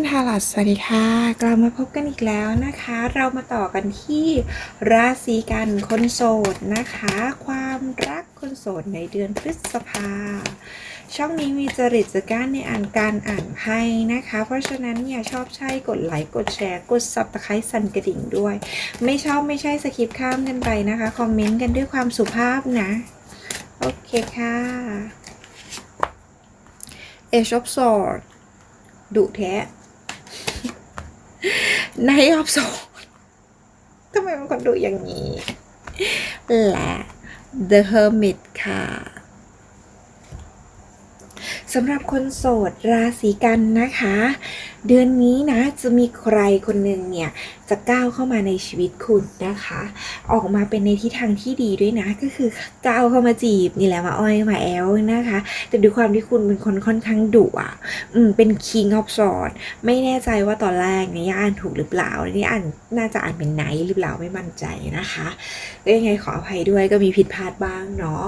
นทารัสสวัสดีค่ะ กลับมาพบกันอีกแล้วนะคะ เรามาต่อกันที่ราศีกันคนโสดนะคะ ความรักคนโสดในเดือนพฤษภา ช่องนี้มีจริตจักร้านในอ่านการอ่านไพ่นะคะ เพราะฉะนั้นเนี่ยชอบใช่กดไลค์กดแชร์กดซับตะไคร้สั่นกระดิ่งด้วย ไม่ชอบไม่ใช่สคิปข้ามกันไปนะคะ คอมเมนต์กันด้วยความสุภาพนะ โอเคค่ะ Age of Sword ดุแท้ ในออฟโซทำไมมันคนดูอย่างนี้ และ The Hermit ค่ะสำหรับคนโสดราศีกันนะคะ เดือนนี้นะจะมีใครคนหนึ่งเนี่ยจะก้าวเข้ามาในชีวิตคุณนะคะ ออกมาเป็นในทิศทางที่ดีด้วยนะ ก็คือก้าวเข้ามาจีบนี่แหละมาอ้อยมาแอลนะคะ แต่ด้วยความที่คุณเป็นคนค่อนข้างดุอะอืมเป็น King of sword ไม่แน่ใจว่าตอนแรกเนี่ยอ่านถูกหรือเปล่านี่อ่านน่าจะอ่านเป็นไนท์หรือเปล่าไม่มั่นใจนะคะก็ยังไงขออภัยด้วยก็มีผิดพลาดบ้างเนาะ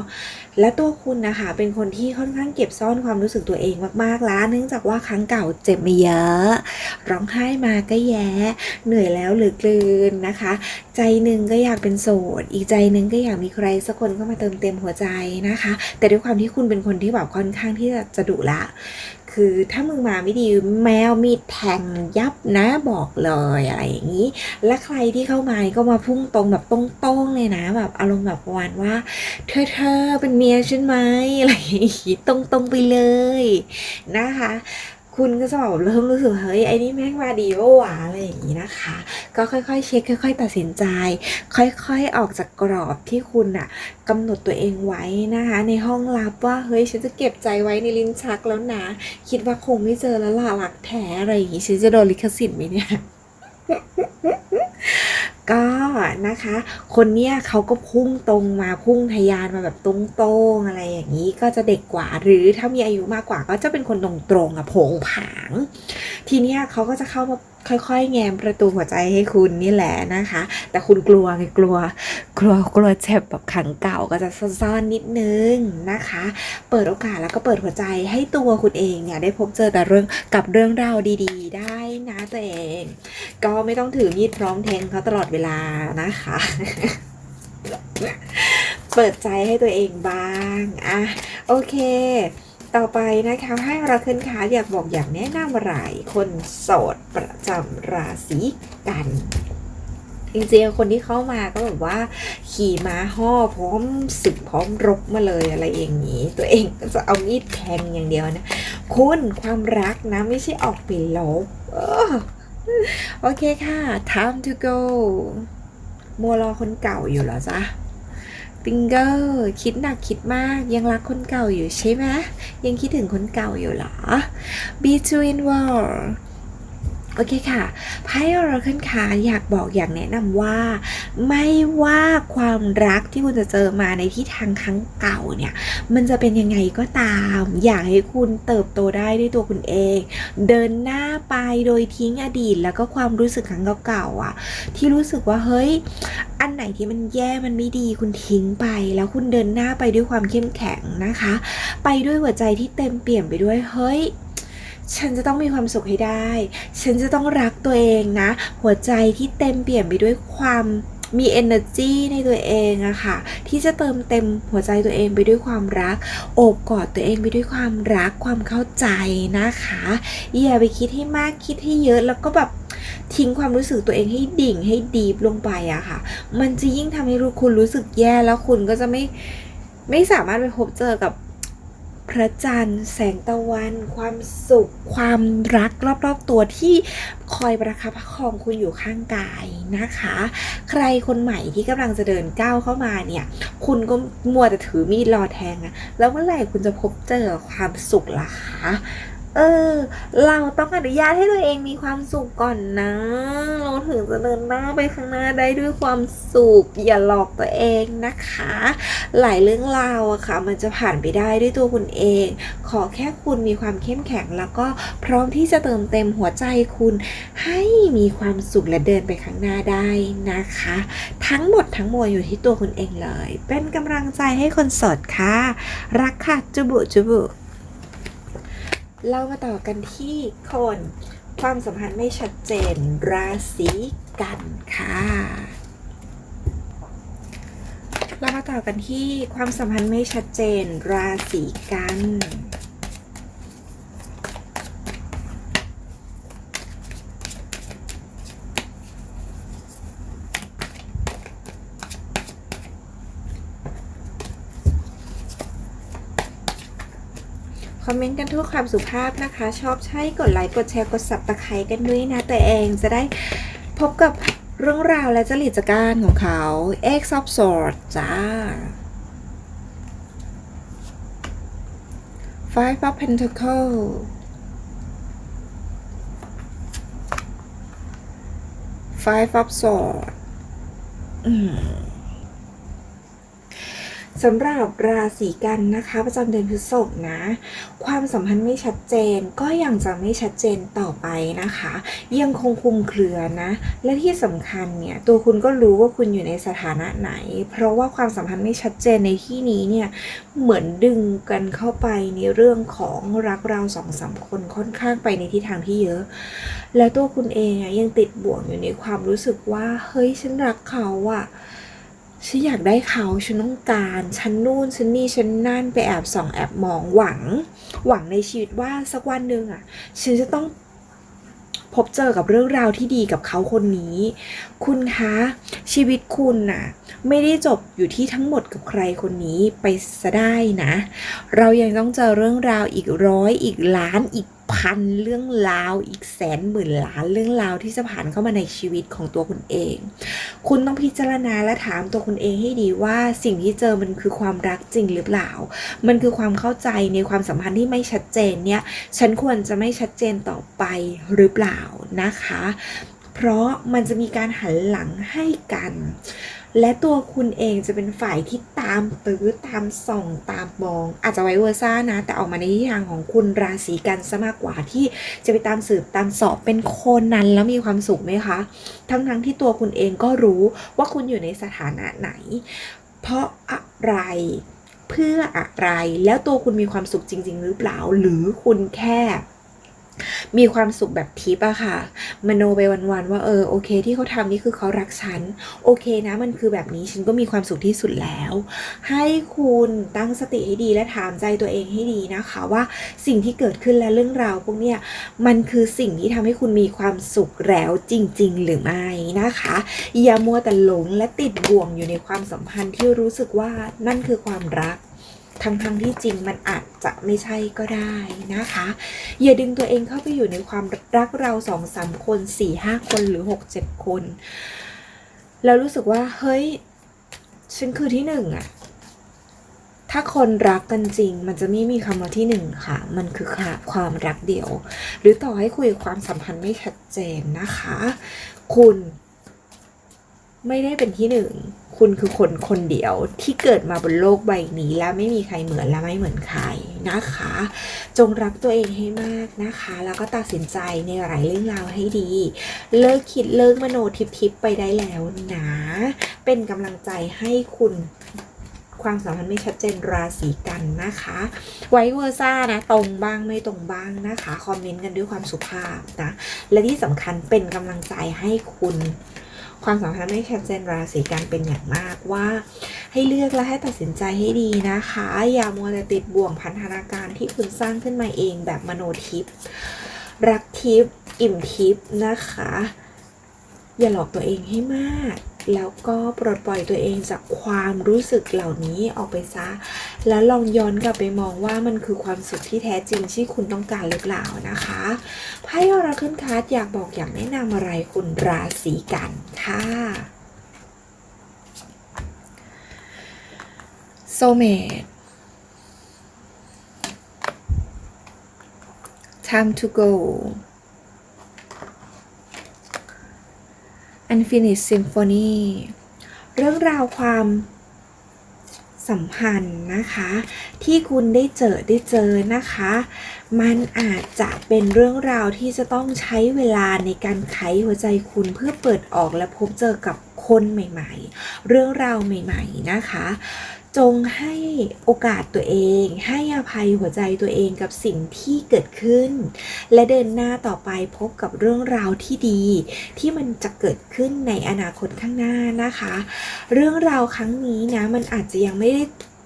และตัวคุณนะคะเป็นคนที่ค่อนข้างเก็บซ่อนความรู้สึกตัวเองมากๆล้าเนื่องจากว่าครั้งเก่าเจ็บมาเยอะ ร้องไห้มาก็แย่เหนื่อยแล้วเหลือเกินนะคะ ใจหนึ่งก็อยากเป็นโสด อีกใจหนึ่งก็อยากมีใครสักคนเข้ามาเติมเต็มหัวใจนะคะ แต่ด้วยความที่คุณเป็นคนที่แบบค่อนข้างที่จะจะดุละคือถ้ามึงมาไม่ดีแมวมีดแทงยับนะบอกเลยอะไรอย่างนี้ และใครที่เข้ามาก็มาพุ่งตรงแบบตรงๆเลยนะ แบบอารมณ์แบบประมาณว่า เธอเธอเป็นเมียฉันไหมอะไรอย่างนี้ตรงๆไปเลยนะคะ คุณก็จะแบบเริ่มรู้สึกเฮ้ยไอ้นี่แม่งมาดีวะวะอะไรอย่างนี้นะคะ ก็ค่อยๆเช็คค่อย ๆ ตัดสินใจ ค่อยๆออกจากกรอบที่คุณอะกำหนดตัวเองไว้นะคะ ในห้องลับว่าเฮ้ยฉันจะเก็บใจไว้ในลิ้นชักแล้วนะ คิดว่าคงไม่เจอแล้วล่ะหลักแท้อะไรอย่างนี้ฉันจะโดนลิขสิทธิ์ไหมเนี่ย ก็นะคะ คนเนี้ยเขาก็พุ่งตรงมาพุ่งทะยานมาแบบตรงตรงอะไรอย่างนี้ก็จะเด็กกว่า หรือถ้ามีอายุมากกว่าก็จะเป็นคนตรงตรงอะผงผาง ทีเนี้ยเขาก็จะเข้ามาค่อยๆ แง้มประตูหัวใจให้คุณนี่แหละนะคะ แต่คุณกลัวไงกลัว กลัวกลัวเจ็บแบบขังเก่าก็จะซ่อนๆนิดนึงนะคะ เปิดโอกาสแล้วก็เปิดหัวใจให้ตัวคุณเองเนี่ยได้พบเจอแต่เรื่องกับเรื่องราวดีๆ ได้นะตัวเอง ก็ไม่ต้องถือมีดพร้อมแทงเขาตลอดเวลานะคะ เปิดใจให้ตัวเองบ้างอะโอเค ต่อไปนะคะให้เราขึ้นขาอยากบอกอยากแนะนำอะไรคนโสดประจำราศีกันจริงๆคนที่เข้ามาก็แบบว่า ขี่ม้าห่อพร้อมศึกพร้อมรบมาเลยอะไรอย่างนี้ ตัวเองก็จะเอามีดแทงอย่างเดียวนะ คุณความรักนะไม่ใช่ออกไปลบเออโอเคค่ะ time to go มัวรอคนเก่าอยู่เหรอจ๊ะ ติงเกิลคิดหนักคิดมากยังรักคนเก่าอยู่ใช่ไหมยังคิดถึงคนเก่าอยู่เหรอ between war โอเคค่ะไพ่เราขึ้นขาอยากบอกอยากแนะนำว่า ไม่ว่าความรักที่คุณจะเจอมาในที่ทางครั้งเก่าเนี่ย มันจะเป็นยังไงก็ตาม อยากให้คุณเติบโตได้ด้วยตัวคุณเอง เดินหน้าไปโดยทิ้งอดีต แล้วก็ความรู้สึกครั้งเก่าๆอะ ที่รู้สึกว่าเฮ้ย อันไหนที่มันแย่มันไม่ดีคุณทิ้งไป แล้วคุณเดินหน้าไปด้วยความเข้มแข็งนะคะ ไปด้วยหัวใจที่เต็มเปี่ยมไปด้วยเฮ้ย ฉันจะต้องมีความสุขให้ได้ ฉันจะต้องรักตัวเองนะ หัวใจที่เต็มเปี่ยมไปด้วยความมี energy ในตัวเองอะค่ะ ที่จะเติมเต็มหัวใจตัวเองไปด้วยความรัก โอบกอดตัวเองไปด้วยความรักความเข้าใจนะคะอย่าไปคิดให้มากคิดให้เยอะแล้วก็แบบทิ้งความรู้สึกตัวเองให้ดิ่งให้ดีฟลงไปอะค่ะ มันจะยิ่งทำให้คุณรู้สึกแย่แล้วคุณก็จะไม่ไม่สามารถไปพบเจอกับ พระจันทร์ แสงตะวัน ความสุข ความรักรอบๆตัวที่คอยประคับประคองคุณอยู่ข้างกายนะคะ ใครคนใหม่ที่กำลังจะเดินก้าวเข้ามาเนี่ย คุณก็มัวแต่ถือมีดรอแทงอะแล้วเมื่อไหร่คุณจะพบเจอความสุขล่ะคะ เออ เราต้องอนุญาตให้ตัวเองมีความสุขก่อนนะ เราถึงจะเดินหน้าไปข้างหน้าได้ด้วยความสุข อย่าหลอกตัวเองนะคะ หลายเรื่องราวอะค่ะ มันจะผ่านไปได้ด้วยตัวคุณเอง ขอแค่คุณมีความเข้มแข็งแล้วก็พร้อมที่จะเติมเต็มหัวใจคุณ ให้มีความสุขและเดินไปข้างหน้าได้นะคะ ทั้งหมดทั้งมวลอยู่ที่ตัวคุณเองเลย เป็นกำลังใจให้คนสดค่ะ รักค่ะจุบุจุบุ เรามาต่อกันที่คน ความสัมพันธ์ไม่ชัดเจน ราศีกันค่ะ เรามาต่อกันที่ความสัมพันธ์ไม่ชัดเจน ราศีกัน อมเมนต์กันทุกความสุภาพนะคะ ชอบใช้กดไลค์กดแชร์กดสับตะไคร้กันด้วยนะ แตัวเองจะได้พบกับเรื่องราวและจริตจักรของเขา X of Swords จ้า Five of Pentacles Five of Swords อืม สำหรับราศีกันนะคะ ประจำเดือนพฤษภนะ ความสัมพันธ์ไม่ชัดเจนก็ยังจะไม่ชัดเจนต่อไปนะคะ ยังคงคุมเครือนะ และที่สำคัญเนี่ยตัวคุณก็รู้ว่าคุณอยู่ในสถานะไหน เพราะว่าความสัมพันธ์ไม่ชัดเจนในที่นี้เนี่ยเหมือนดึงกันเข้าไปในเรื่องของรักเราสองสามคนค่อนข้างไปในทิศทางที่เยอะ แล้วตัวคุณเองยังติดบ่วงอยู่ในความรู้สึกว่าเฮ้ยฉันรักเขาอะ ฉันอยากได้เขาฉันต้องการฉันนู่นฉันนี่ฉันนั่นไปแอบส่องแอบมองหวัง หวังในชีวิตว่าสักวันหนึ่งอะ ฉันจะต้องพบเจอกับเรื่องราวที่ดีกับเขาคนนี้ คุณคะชีวิตคุณน่ะ ไม่ได้จบอยู่ที่ทั้งหมดกับใครคนนี้ไปซะได้นะ เรายังต้องเจอเรื่องราวอีกร้อยอีกล้านอีกพันเรื่องราวอีกแสนหมื่นล้านเรื่องราวที่จะผ่านเข้ามาในชีวิตของตัวคุณเอง คุณต้องพิจารณาและถามตัวคุณเองให้ดีว่าสิ่งที่เจอมันคือความรักจริงหรือเปล่า มันคือความเข้าใจในความสัมพันธ์ที่ไม่ชัดเจนเนี่ย ฉันควรจะไม่ชัดเจนต่อไปหรือเปล่านะคะ เพราะมันจะมีการหันหลังให้กัน และตัวคุณเองจะเป็นฝ่ายที่ตามตื้อตามส่องตามมอง อาจจะไว้เวอร์ซ่านะ แต่ออกมาในทิศทางของคุณราศีกันซะมากกว่าที่จะไปตามสืบตามสอบเป็นคนนั้นแล้วมีความสุขไหมคะ ทั้งทั้งที่ตัวคุณเองก็รู้ว่าคุณอยู่ในสถานะไหน เพราะอะไรเพื่ออะไรแล้วตัวคุณมีความสุขจริง ๆ หรือเปล่าหรือคุณแค่ มีความสุขแบบทิปอะค่ะ มโนไปวันๆว่าเออโอเค ที่เขาทำนี่คือเขารักฉัน โอเคนะมันคือแบบนี้ฉันก็มีความสุขที่สุดแล้ว ให้คุณตั้งสติให้ดีและถามใจตัวเองให้ดีนะคะ ว่าสิ่งที่เกิดขึ้นและเรื่องราวพวกเนี้ยมันคือสิ่งที่ทำให้คุณมีความสุขแล้วจริง ๆ หรือไม่นะคะ อย่ามัวแต่หลงและติดบ่วงอยู่ในความสัมพันธ์ที่รู้สึกว่านั่นคือความรัก ทั้งๆทที่จริงมันอาจจะไม่ใช่ก็ได้นะคะ อย่าดึงตัวเองเข้าไปอยู่ในความรักเราสองสามคนสี่ห้าคนหรือหกเจ็ดคน แล้วรู้สึกว่า เฮ้ย ฉันคือที่หนึ่งอะถ้าคนรักกันจริง มันจะไม่มีคำว่าที่หนึ่งค่ะ มันคือค่ะความรักเดียว หรือต่อให้คุยความสัมพันธ์ไม่ชัดเจนนะคะ คุณ ไม่ได้เป็นที่หนึ่ง คุณคือคนคนเดียวที่เกิดมาบนโลกใบนี้และไม่มีใครเหมือนและไม่เหมือนใครนะคะ จงรักตัวเองให้มากนะคะ แล้วก็ตัดสินใจในหลายเรื่องราวให้ดี เลิกคิดเลิกมโนทิพทิพๆไปได้แล้วนะเป็นกำลังใจให้คุณความสัมพันธ์ไม่ชัดเจนราศีกันนะคะ ไว้เวอร์ซ่านะตรงบ้างไม่ตรงบ้างนะคะ คอมเมนต์กันด้วยความสุภาพนะ และที่สำคัญเป็นกำลังใจให้คุณ ความสัมพันธ์ไม่ชัดเจนราศีกันเป็นอย่างมากว่า ให้เลือกและให้ตัดสินใจให้ดีนะคะ อย่ามัวแต่ติดบ่วงพันธนาการที่คุณสร้างขึ้นมาเองแบบมโนทิพย์รักทิพย์อิ่มทิพย์นะคะ อย่าหลอกตัวเองให้มาก แล้วก็ปลดปล่อยตัวเองจากความรู้สึกเหล่านี้ออกไปซะ แล้วลองย้อนกลับไปมองว่ามันคือความสุขที่แท้จริงที่คุณต้องการหรือเปล่านะคะไพ่ออราเคิลคัสอยากบอกอยากแนะนำอะไรคุณราศีกันค่ะโซเมต time to go Unfinished Symphony เรื่องราวความสัมพันธ์นะคะ ที่คุณได้เจอได้เจอนะคะ มันอาจจะเป็นเรื่องราวที่จะต้องใช้เวลาในการไขหัวใจคุณเพื่อเปิดออกและพบเจอกับคนใหม่ ๆ เรื่องราวใหม่ ๆ นะคะ จงให้โอกาสตัวเอง ให้อภัยหัวใจตัวเองกับสิ่งที่เกิดขึ้น และเดินหน้าต่อไปพบกับเรื่องราวที่ดี ที่มันจะเกิดขึ้นในอนาคตข้างหน้านะคะ เรื่องราวครั้งนี้นะมันอาจจะยังไม่ได้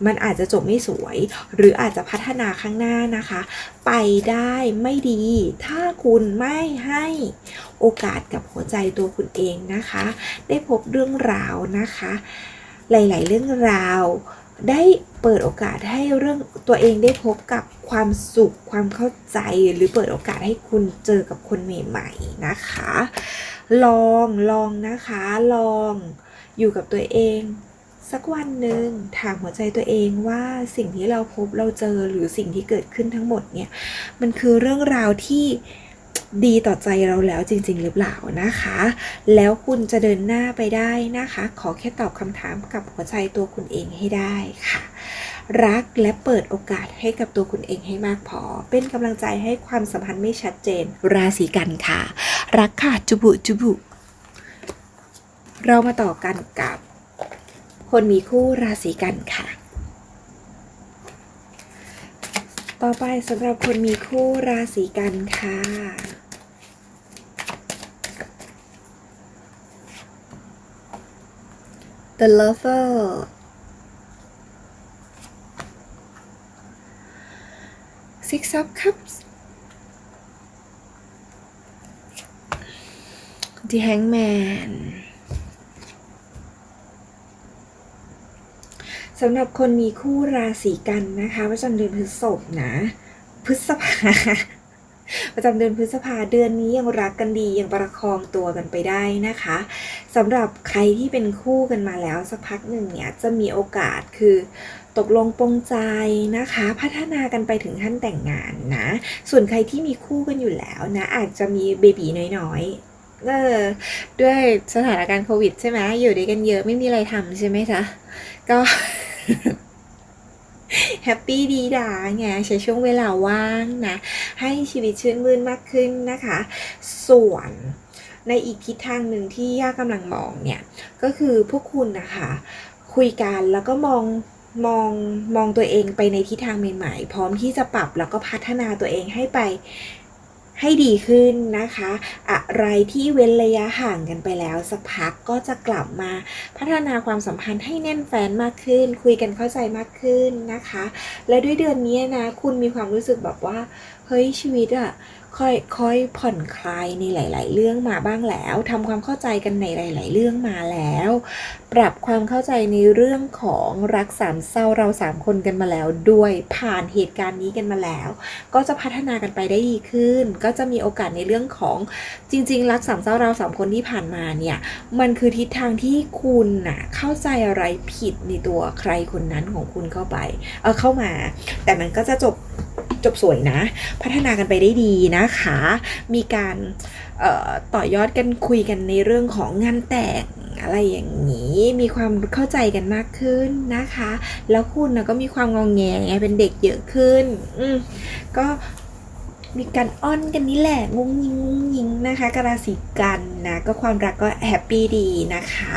มันอาจจะจบไม่สวย หรืออาจจะพัฒนาข้างหน้านะคะ ไปได้ไม่ดี ถ้าคุณไม่ให้โอกาสกับหัวใจตัวคุณเองนะคะ ได้พบเรื่องราวนะคะ หลาย ๆ เรื่องราว ได้เปิดโอกาสให้เรื่องตัวเองได้พบกับความสุขความเข้าใจหรือเปิดโอกาสให้คุณเจอกับคนใหม่ ๆ นะคะ ลองลองนะคะลองอยู่กับตัวเองสักวันหนึ่งถามหัวใจตัวเองว่าสิ่งที่เราพบเราเจอหรือสิ่งที่เกิดขึ้นทั้งหมดเนี่ย มันคือเรื่องราวที่ ดีต่อใจเราแล้วจริง ๆ หรือเปล่านะคะ แล้วคุณจะเดินหน้าไปได้นะคะ ขอแค่ตอบคำถามกับหัวใจตัวคุณเองให้ได้ค่ะ รักและเปิดโอกาสให้กับตัวคุณเองให้มากพอ เป็นกำลังใจให้ความสัมพันธ์ไม่ชัดเจน ราศีกันค่ะ รักค่ะจุบุจุบุ เรามาต่อกันกับ คนมีคู่ราศีกันค่ะต่อไปสำหรับคนมีคู่ราศีกันค่ะ The Lover Six of Cups The Hangman สำหรับคนมีคู่ราศีกันนะคะ ประจำเดือนพฤษภนะ พฤษภา ประจำเดือนพฤษภาเดือนนี้ยังรักกันดียังประคองตัวกันไปได้นะคะสำหรับใครที่เป็นคู่กันมาแล้วสักพักหนึ่งเนี่ยจะมีโอกาสคือตกลงปรงใจนะคะ พัฒนากันไปถึงขั้นแต่งงานนะ ส่วนใครที่มีคู่กันอยู่แล้วนะ อาจจะมีเบบีน้อยๆเออด้วยสถานการณ์โควิดใช่ไหมอยู่ด้วยกันเยอะไม่มีอะไรทำใช่ไหมจ๊ะก็ แฮปปี้ดีดาไงใช้ช่วงเวลาว่างนะ ให้ชีวิตชื่นมื่นมากขึ้นนะคะ ส่วนในอีกทิศทางหนึ่งที่ย่ากำลังมองเนี่ย ก็คือพวกคุณนะคะ คุยกันแล้วก็มองมองมองตัวเองไปในทิศทางใหม่ๆ พร้อมที่จะปรับแล้วก็พัฒนาตัวเองให้ไป ให้ดีขึ้นนะคะ อะไรที่เว้นระยะห่างกันไปแล้ว สักพักก็จะกลับมาพัฒนาความสัมพันธ์ให้แน่นแฟนมากขึ้น คุยกันเข้าใจมากขึ้นนะคะ และด้วยเดือนนี้นะ คุณมีความรู้สึกแบบว่า เฮ้ยชีวิตอะ ค่อยค่อยผ่อนคลายในหลาย ๆ เรื่องมาบ้างแล้วทำความเข้าใจกันในหลาย ๆ เรื่องมาแล้ว ปรับความเข้าใจในเรื่องของรักสามเศร้าเราสามคนกันมาแล้ว ด้วยผ่านเหตุการณ์นี้กันมาแล้ว ก็จะพัฒนากันไปได้ดีขึ้น ก็จะมีโอกาสในเรื่องของจริง ๆ รักสามเศร้าเราสามคนที่ผ่านมาเนี่ยมันคือทิศทางที่คุณน่ะเข้าใจอะไรผิดในตัวใครคนนั้นของคุณเข้าไปเออเข้ามา แต่มันก็จะจบ จบสวยนะ พัฒนากันไปได้ดีนะคะ มีการต่อยอดกันคุยกันในเรื่องของงานแต่งอะไรอย่างนี้ มีความเข้าใจกันมากขึ้นนะคะ แล้วคุณนะก็มีความงองแงไงเป็นเด็กเยอะขึ้น อืก็มีการอ้อนกันนี่แหละงุ้งยิงงุ้งยิงนะคะกราศีกันนะก็ความรักก็แฮปปี้ดีนะคะ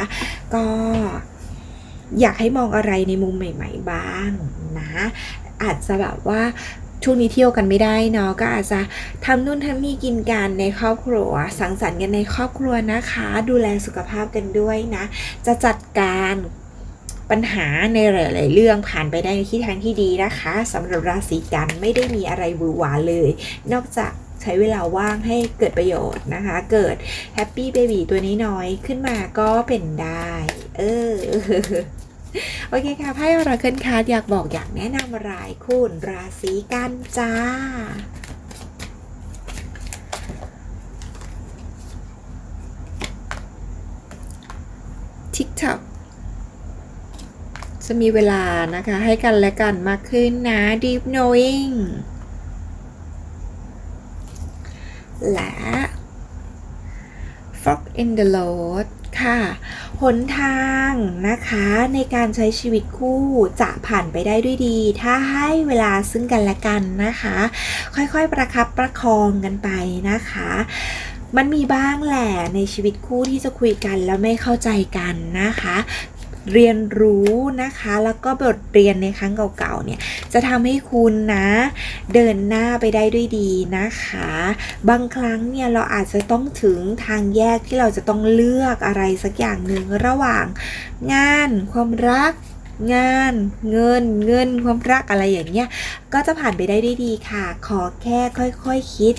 ก็อยากให้มองอะไรในมุมใหม่ ๆ บ้างนะ อาจจะแบบว่า ช่วงนี้เที่ยวกันไม่ได้เนาะก็อาจจะทำนู่นทำนี่กินกันในครอบครัว สังสรรค์กันในครอบครัวนะคะ ดูแลสุขภาพกันด้วยนะ จะจัดการปัญหาในหลาย ๆ เรื่องผ่านไปได้ในทิศทางที่ดีนะคะสำหรับราศีกันไม่ได้มีอะไรหวือหวาเลย นอกจากใช้เวลาว่างให้เกิดประโยชน์นะคะ เกิดแฮปปี้เบบีตัวนี้น้อยขึ้นมาก็เป็นได้ เออ โอเคค่ะไพ่อราเคิลคาร์ดอยากบอกอยากแนะนำรายคุณราศีกันจ้า TikTok จะมีเวลานะคะ ให้กันและกันมากขึ้นนะ Deep Knowing และ Fog in the Road ค่ะ หนทางนะคะในการใช้ชีวิตคู่จะผ่านไปได้ด้วยดี ถ้าให้เวลาซึ่งกันและกันนะคะ ค่อยๆประคับประคองกันไปนะคะมันมีบ้างแหละในชีวิตคู่ที่จะคุยกันแล้วไม่เข้าใจกันนะคะ เรียนรู้นะคะ แล้วก็บทเรียนในครั้งเก่าๆเนี่ยจะทำให้คุณนะ เดินหน้าไปได้ด้วยดีนะคะ บางครั้งเนี่ยเราอาจจะต้องถึงทางแยกที่เราจะต้องเลือกอะไรสักอย่างหนึ่งระหว่างงานความรัก งานเงินเงินความรักอะไรอย่างเงี้ยก็จะผ่านไปได้ด้วยดีค่ะ ขอแค่ค่อยๆคคิด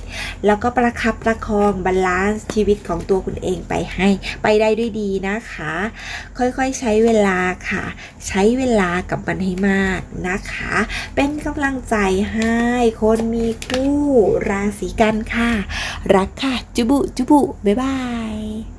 แล้วก็ประคับประคองบาลานซ์ชีวิตของตัวคุณเองไปให้ ไปได้ด้วยดีนะคะ ค่อยๆใช้เวลาค่ะ ใช้เวลากับมันให้มากนะคะ เป็นกำลังใจให้คนมีคู่ราศีกันค่ะ รักค่ะ จุบุจุบุบ๊ายบาย